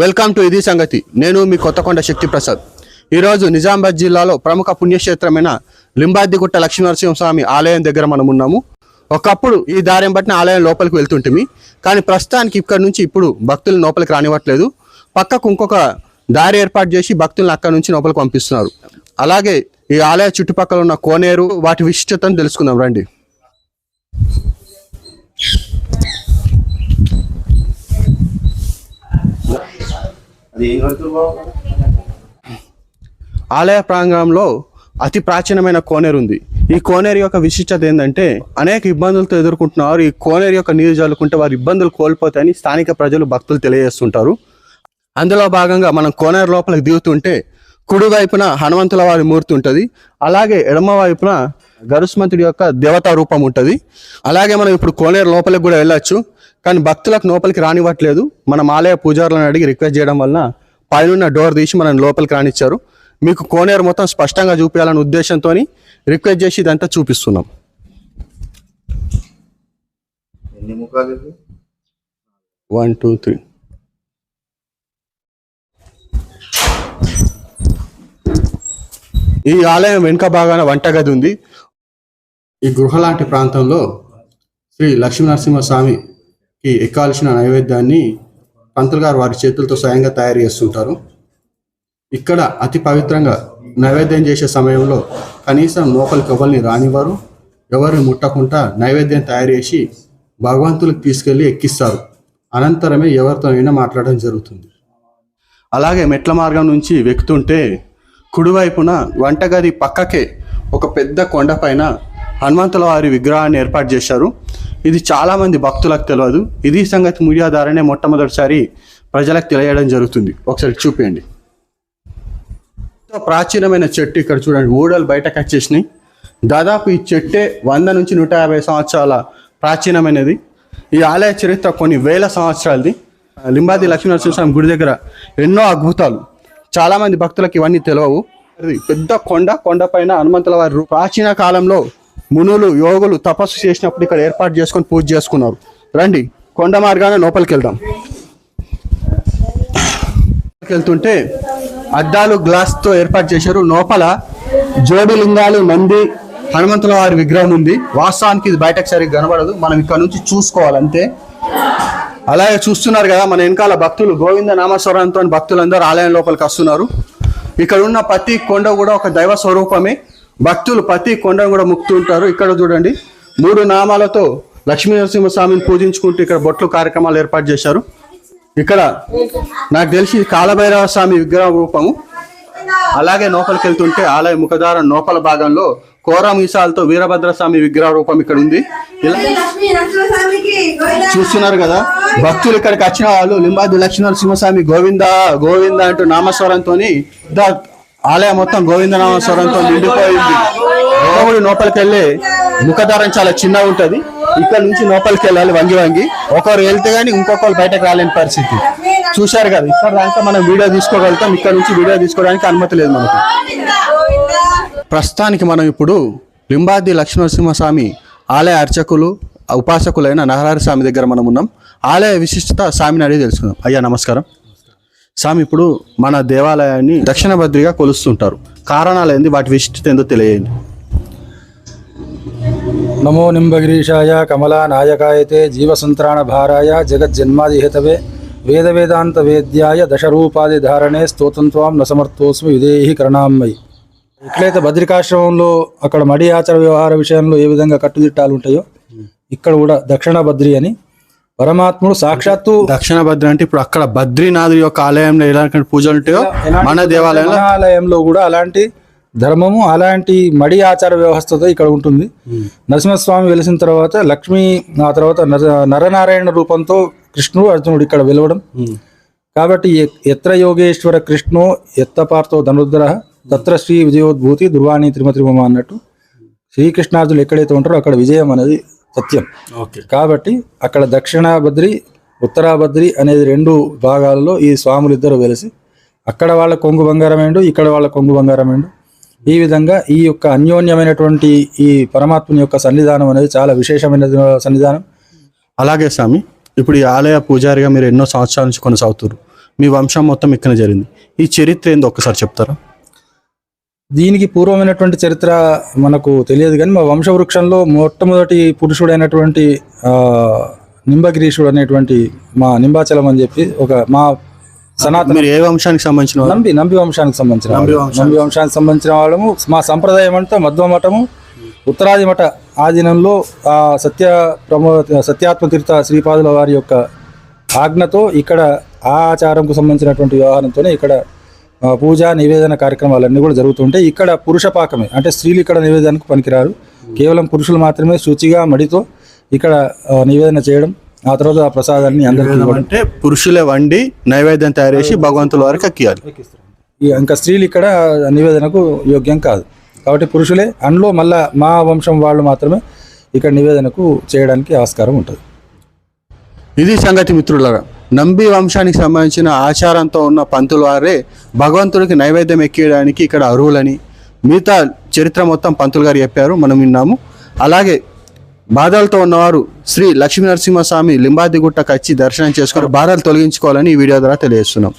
Welcome to ఇది సంగతి. నేను మీ కొత్తకొండ శక్తి ప్రసాద్ ఈరోజు నిజామాబాద్ జిల్లాలో ప్రముఖ పుణ్యక్షేత్రమైన లింబాద్దిగుట్ట లక్ష్మీనరసింహస్వామి ఆలయం దగ్గర మనం ఉన్నాము. ఒకప్పుడు ఈ దారిని బట్టిన ఆలయం లోపలికి వెళ్తుంటిమి. కానీ ప్రస్తుతానికి ఇక్కడి నుంచి ఇప్పుడు భక్తులు లోపలికి రానివ్వట్లేదు. పక్కకు ఇంకొక దారి ఏర్పాటు చేసి భక్తులను అక్కడి నుంచి లోపలికి పంపిస్తున్నారు. అలాగే ఈ ఆలయ చుట్టుపక్కల ఉన్న కోనేరు వాటి విశిష్టతను తెలుసుకుందాం రండి. ఆలయ ప్రాంగణంలో అతి ప్రాచీనమైన కోనేరు ఉంది. ఈ కోనేరు యొక్క విశిష్టత ఏంటంటే అనేక ఇబ్బందులతో ఎదుర్కొంటున్నారు ఈ కోనేరు యొక్క నీరు జల్లుకుంటే వారి ఇబ్బందులు కోల్పోతాయని స్థానిక ప్రజలు భక్తులు తెలియజేస్తుంటారు. అందులో భాగంగా మనం కోనేరు లోపలికి దిగుతుంటే కుడి వైపున హనుమంతుల వారి మూర్తి ఉంటుంది. అలాగే ఎడమ వైపున గరుస్మంతుడి యొక్క దేవతా రూపం ఉంటుంది. అలాగే మనం ఇప్పుడు కోనేరు లోపలికి కూడా వెళ్ళచ్చు. కానీ భక్తులకు లోపలికి రానివ్వట్లేదు. మనం ఆలయ పూజారులను అడిగి రిక్వెస్ట్ చేయడం వలన పైన డోర్ తీసి మనం లోపలికి రానిచ్చారు. మీకు కోనేరు మొత్తం స్పష్టంగా చూపించాలనే ఉద్దేశంతో రిక్వెస్ట్ చేసి ఇదంతా చూపిస్తున్నాం. ఎన్ని ముఖాలు ఇవి? One two three. ఈ ఆలయం వెనుక భాగాన వంటగది ఉంది. ఈ గృహ లాంటి ప్రాంతంలో శ్రీ లక్ష్మీనరసింహ కి ఎక్కాల్సిన నైవేద్యాన్ని పంతులు గారు వారి చేతులతో స్వయంగా తయారు చేస్తుంటారు. ఇక్కడ అతి పవిత్రంగా నైవేద్యం చేసే సమయంలో కనీసం లోపలికి ఎవరిని రానివారు ఎవరిని ముట్టకుండా నైవేద్యం తయారు చేసి భగవంతులకు తీసుకెళ్ళి ఎక్కిస్తారు. అనంతరమే ఎవరితోనైనా మాట్లాడడం జరుగుతుంది. అలాగే మెట్ల మార్గం నుంచి వెక్కుతుంటే కుడివైపున వంటగది పక్కకే ఒక పెద్ద కొండపైన హనుమంతుల వారి విగ్రహాన్ని ఏర్పాటు చేశారు. ఇది చాలామంది భక్తులకు తెలియదు ఇది సంగతి మీడియా ద్వారానే మొట్టమొదటిసారి ప్రజలకు తెలియడం జరుగుతుంది. ఒకసారి చూపించండి ఎంతో ప్రాచీనమైన చెట్టు ఇక్కడ చూడండి. ఊడలు బయటకు వచ్చేసినాయి. దాదాపు ఈ చెట్టే వంద నుంచి నూట యాభై సంవత్సరాల ప్రాచీనమైనది. ఈ ఆలయ చరిత్ర కొన్ని వేల సంవత్సరాలది. లింబాది లక్ష్మీనరసింహస్వామి గుడి దగ్గర ఎన్నో అద్భుతాలు. చాలామంది భక్తులకు ఇవన్నీ తెలియవు ఇది పెద్ద కొండ కొండపైన హనుమంతుల వారి ప్రాచీన కాలంలో మునులు యోగులు తపస్సు చేసినప్పుడు ఇక్కడ ఏర్పాటు చేసుకొని పూజ చేసుకున్నారు. రండి కొండ మార్గాన లోపలికి వెళ్దాం వెళ్తుంటే అద్దాలు గ్లాస్తో ఏర్పాటు చేశారు. లోపల జోడి లింగాలు నంది హనుమంతుల వారి విగ్రహం ఉంది. వాస్తవానికి ఇది బయటకు సరిగ్గా కనబడదు. మనం ఇక్కడ నుంచి చూసుకోవాలి అంతే అలాగే చూస్తున్నారు కదా మన వెనకాల భక్తులు గోవింద నామస్వరంతో భక్తులందరూ ఆలయం లోపలికి వస్తున్నారు. ఇక్కడ ఉన్న ప్రతి కొండ కూడా ఒక దైవ స్వరూపమే. భక్తులు ప్రతి కొండను కూడా ముక్తుంటారు. ఇక్కడ చూడండి మూడు నామాలతో లక్ష్మీ నరసింహస్వామిని పూజించుకుంటూ ఇక్కడ బొట్లు కార్యక్రమాలు ఏర్పాటు చేశారు. ఇక్కడ నాకు తెలిసి కాలభైరవ స్వామి విగ్రహ రూపము. అలాగే లోపలికి వెళ్తుంటే ఆలయ ముఖద్వారం లోపల భాగంలో కోర మీసాలతో వీరభద్ర స్వామి విగ్రహ రూపం ఇక్కడ ఉంది. ఇలా చూస్తున్నారు కదా భక్తులు ఇక్కడికి వచ్చిన వాళ్ళు లింబాది లక్ష్మీనరసింహస్వామి గోవింద గోవింద అంటూ నామస్వరంతో ఆలయం మొత్తం గోవింద స్వరంతో నిండిపోయింది. ఒకప్పుడు లోపలికి వెళ్ళి ముఖద్వారం చాలా చిన్నగా ఉంటది. ఇక్కడ నుంచి లోపలికి వెళ్ళాలి వంగి వంగి. ఒకరు వెళ్తే గానీ ఇంకొకరు బయటకు రాలేని పరిస్థితి. చూశారు కదా ఇక్కడ దాకా మనం వీడియో తీసుకోగలుగుతాం. ఇక్కడ నుంచి వీడియో తీసుకోవడానికి అనుమతి లేదు మనకు. ప్రస్తుతానికి మనం ఇప్పుడు లింబాది లక్ష్మణసింహస్వామి ఆలయ అర్చకులు ఉపాసకులైన నహరారి స్వామి దగ్గర మనం ఉన్నాం. ఆలయ విశిష్టత స్వామిని అడిగి తెలుసుకుందాం. అయ్యా నమస్కారం. స్వామి ఇప్పుడు మన దేవాలయాన్ని దక్షిణ భద్రిగా కొలుస్తుంటారు. కారణాలు ఏంది వాటి విశిష్టత ఏందో తెలియజేయండి నమో నింబగిరీషాయ కమలా నాయకాయతే జీవసంత్రాణ భారాయ జగజ్జన్మాదిహేతవే వేద వేదాంత వేద్యాయ దశరూపాది ధారణే స్తోత్రం త్వాం న సమర్థోస్మి విదేహి కరుణామ్మయి ఎట్లయితే బద్రికాశ్రమంలో అక్కడ మడి ఆచార వ్యవహార విషయంలో ఏ విధంగా కట్టుదిట్టాలు ఉంటాయో ఇక్కడ కూడా దక్షిణ బద్రి అని పరమాత్ముడు సాక్షాత్తు దక్షిణ భద్రి అంటే ఇప్పుడు అక్కడ బద్రీనాథుడి యొక్క ఆలయంలో ఎలాంటి పూజలు ఉంటాయో? మన దేవాలయంలో? ఆలయంలో కూడా అలాంటి ధర్మము అలాంటి మడి ఆచార వ్యవస్థతో ఇక్కడ ఉంటుంది. నరసింహస్వామి వెలిసిన తర్వాత లక్ష్మి ఆ తర్వాత నర నరనారాయణ రూపంతో కృష్ణుడు అర్జునుడు ఇక్కడ వెలవడం. కాబట్టి ఎత్ర యోగేశ్వర కృష్ణో ఎత్త పార్థో ధనుర్ధర తత్ర శ్రీ విజయోద్భూతి దుర్వాణి త్రిమత్రిమమ అన్నట్టు. శ్రీకృష్ణార్జునులు ఎక్కడైతే ఉంటారో అక్కడ విజయం అనేది సత్యం. ఓకే. కాబట్టి అక్కడ దక్షిణ బద్రి ఉత్తరా బద్రి అనేది రెండు భాగాలలో ఈ స్వాములు ఇద్దరు వెలిసి అక్కడ వాళ్ళ కొంగు బంగారమేండు ఇక్కడ వాళ్ళ కొంగు బంగారమేండు ఈ విధంగా ఈ యొక్క అన్యోన్యమైనటువంటి ఈ పరమాత్మని యొక్క సన్నిధానం అనేది చాలా విశేషమైన సన్నిధానం. అలాగే స్వామి ఇప్పుడు ఈ ఆలయ పూజారిగా మీరు ఎన్నో సంవత్సరాల నుంచి కొనసాగుతారు మీ వంశం మొత్తం ఇక్కడ జరిగింది. ఈ చరిత్ర ఏందో ఒక్కసారి చెప్తారా? దీనికి పూర్వమైనటువంటి చరిత్ర మనకు తెలియదు కానీ మా వంశవృక్షంలో మొట్టమొదటి పురుషుడైనటువంటి నింబగిరీషుడు అనేటువంటి మా నింబాచలం అని చెప్పి ఒక మా సనాతన మీరు ఏ వంశానికి సంబంధించిన? నంబి నంబి వంశానికి సంబంధించిన నంబి. వంశానికి. సంబంధించిన వాళ్ళము మా సంప్రదాయం అంతా మధ్వ మఠము ఉత్తరాది మఠ ఆధీనంలో ఆ సత్య ప్రమో సత్యాత్మ తీర్థ శ్రీపాదుల వారి యొక్క ఆజ్ఞతో ఇక్కడ ఆ ఆచారంకు సంబంధించినటువంటి వ్యవహారంతోనే ఇక్కడ పూజ నివేదన కార్యక్రమాలన్నీ కూడా జరుగుతుంటాయి ఇక్కడ పురుష పాకమే అంటే స్త్రీలు ఇక్కడ నివేదనకు పనికిరారు. కేవలం పురుషులు మాత్రమే శుచిగా మడితో ఇక్కడ నివేదన చేయడం ఆ తర్వాత ఆ ప్రసాదాన్ని అందరికీ. అంటే పురుషులే వండి నైవేద్యం తయారు చేసి భగవంతుల వారికి అక్కియాలి ఈ- ఇంకా స్త్రీలు ఇక్కడ నివేదనకు యోగ్యం కాదు. కాబట్టి పురుషులే అందులో మళ్ళా మా వంశం వాళ్ళు మాత్రమే ఇక్కడ నివేదనకు చేయడానికి ఆస్కారం ఉంటుంది. ఇది సంగతి మిత్రులారా. నంబి వంశానికి సంబంధించిన ఆచారంతో ఉన్న పంతుల వారే భగవంతుడికి నైవేద్యం ఎక్కేయడానికి ఇక్కడ అర్హులని. మిగతా చరిత్ర మొత్తం పంతులు గారు చెప్పారు మనం విన్నాము. అలాగే బాధలతో ఉన్నవారు శ్రీ లక్ష్మీ నరసింహస్వామి లింబాదిగుట్టకు వచ్చి దర్శనం చేసుకుని బాధలు తొలగించుకోవాలని ఈ వీడియో ద్వారా తెలియజేస్తున్నాం.